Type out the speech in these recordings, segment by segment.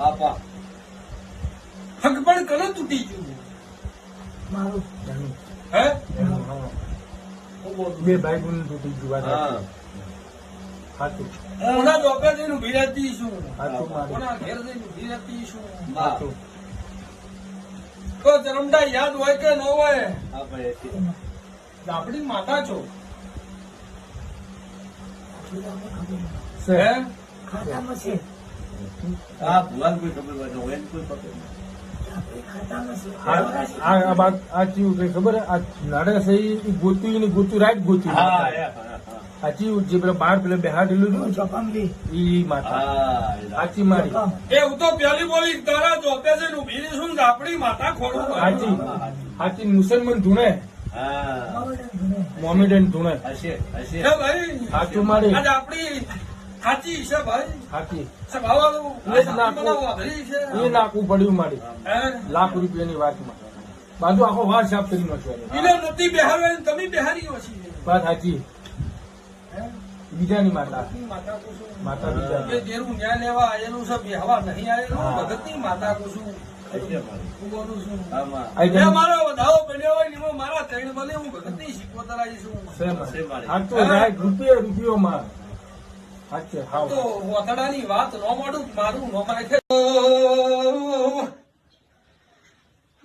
બાપા. હક પણ કલો તૂટી ગયું? મારું હે? એનું, હા. હું બોલું. બે ભાઈ ગુણ તૂટી ગયું હા. સાચું. કોના ચોપે જઈને ઊભી રહેતી શું સાચું મારી. કોના ઘેર જઈને ઊભી રહેતી શું બા. તો જન્મડા યાદ હોય કે ન હોય? આપણે માતા છો. છે. હે? ખાતામાં છે. આ ભગવાન કોઈ ખબર હોય તો કોઈ ખબર છે? પેલા બાર પેલા બેહાડેલું હતું ઈ માતા. હા એ સાચી મારી. એ હું તો પેલી બોલી તારા રહીશું આપણી માતા ખોડું સાચી સાચી મુસલમાન ધૂણે. હા. મોમેડન ધૂણે. હશે હશે. હે ભાઈ સાચું મારી. આપણી સાચી છે ભાઈ. સાચી સભાવાળું એ નાખવું. બનાવવા ભરી છે. એ નાખવું પડ્યું મારી. લાખ રૂપિયાની વાતમાં. બાજુ આખો વાર સાફ કરી નાખ્યો એને. નથી બેહારો તમે બેહારી ઓછી વાત સાચી બીજાની માતા. માતા બીજા જેનું ન્યાય લેવા આયેલું છે બેહવા નહીં આયેલું. હા. ભગતની માતા હશે મારી. હું બોલું છું. આમાં. આઈ એ ગઈ. મારો વધાવો બન્યો હોય ને મારા ત્રણ બને હું ભગતની શીખવતા છે. છે તો રાઈટ રૂપિયો રૂપિયો માં તો વથડાની વાત ન મોડું મારું ન માખે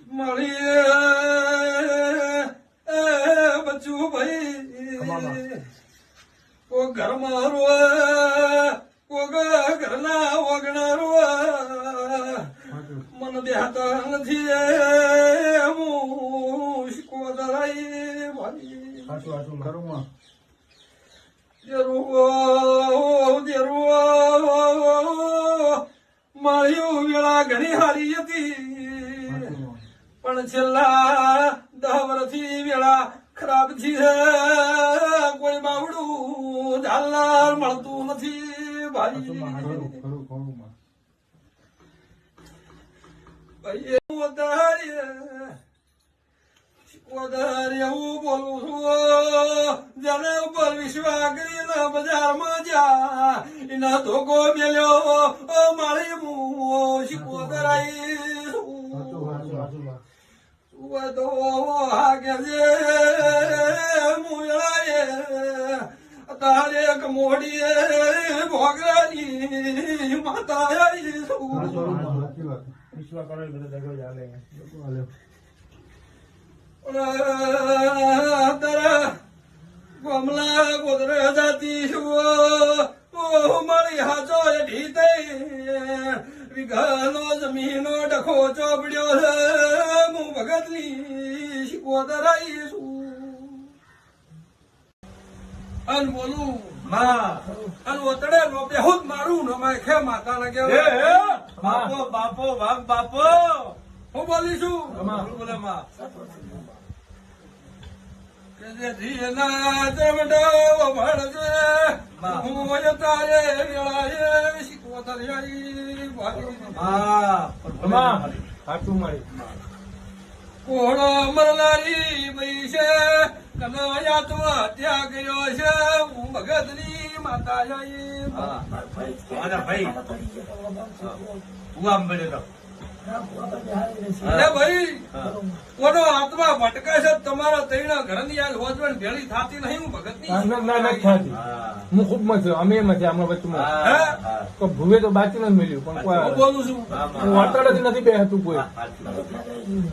મળીએ. એ બચ્ચું ભાઈ. કો ઘરમાં રોવે કો ઘરના વગણા રોવે મન બેહતા નથી એ હું શીખવો દરાઈ ભાઈ સાચું સાચું ખરું માં હતી પણ છેલ્લા દહ વર્ષથી વેળા ખરાબથી છે. કોઈ બાવડું ઝાલનાર મળતું નથી. ભાઈ. ભાઈ હું વધારે એવું બોલું છું જેને ઉપર વિશ્વાસ કરીને બજારમાં જા. એના ધોકો મેલ્યો મારી માં. મુળાએ તારે એક મોડીએ ભોગરાની માતા કરો બધો તારા કમલા ગોદરે જાતી મારી હાચો એઠી થઈ વિઘાનો જમીનો ડખો ચોપડ્યો છે હું ભગતની શીખવતર આવી છું અન બોલું માં. અન ઓતડે નો બેહુદ મારું ન ખે માતા બાપો બાપો વાઘ બાપો હું બોલી છું આમાં. બોલો, બોલો, માં. કે જે ધીના જમડો ભણજે બા. હું તારે વેળાએ શીખવતર આવી ભાઈ માં. પણ બોલો, માં. મારી. સાચું મારી કોળો મરનારી મઈ છે કનૈયા તો હત્યા કર્યો છે હું ભગતની માતા હા. ભાઈ તું આમ તો. અરે ભાઈ. કોનો આત્મા ભટકે છે? તમારા તૈણા ઘરની યાદ હોજવણ ભેળી થતી નહીં હું ભગતની ના ના ના થતી. હું. ખૂબ મજા અમે હા. તો ભૂવે તો બાકી નથી મળ્યું પણ હું કોઈ બોલું છું. હા, જ નથી બેહતું કોઈ. હા, સાચું.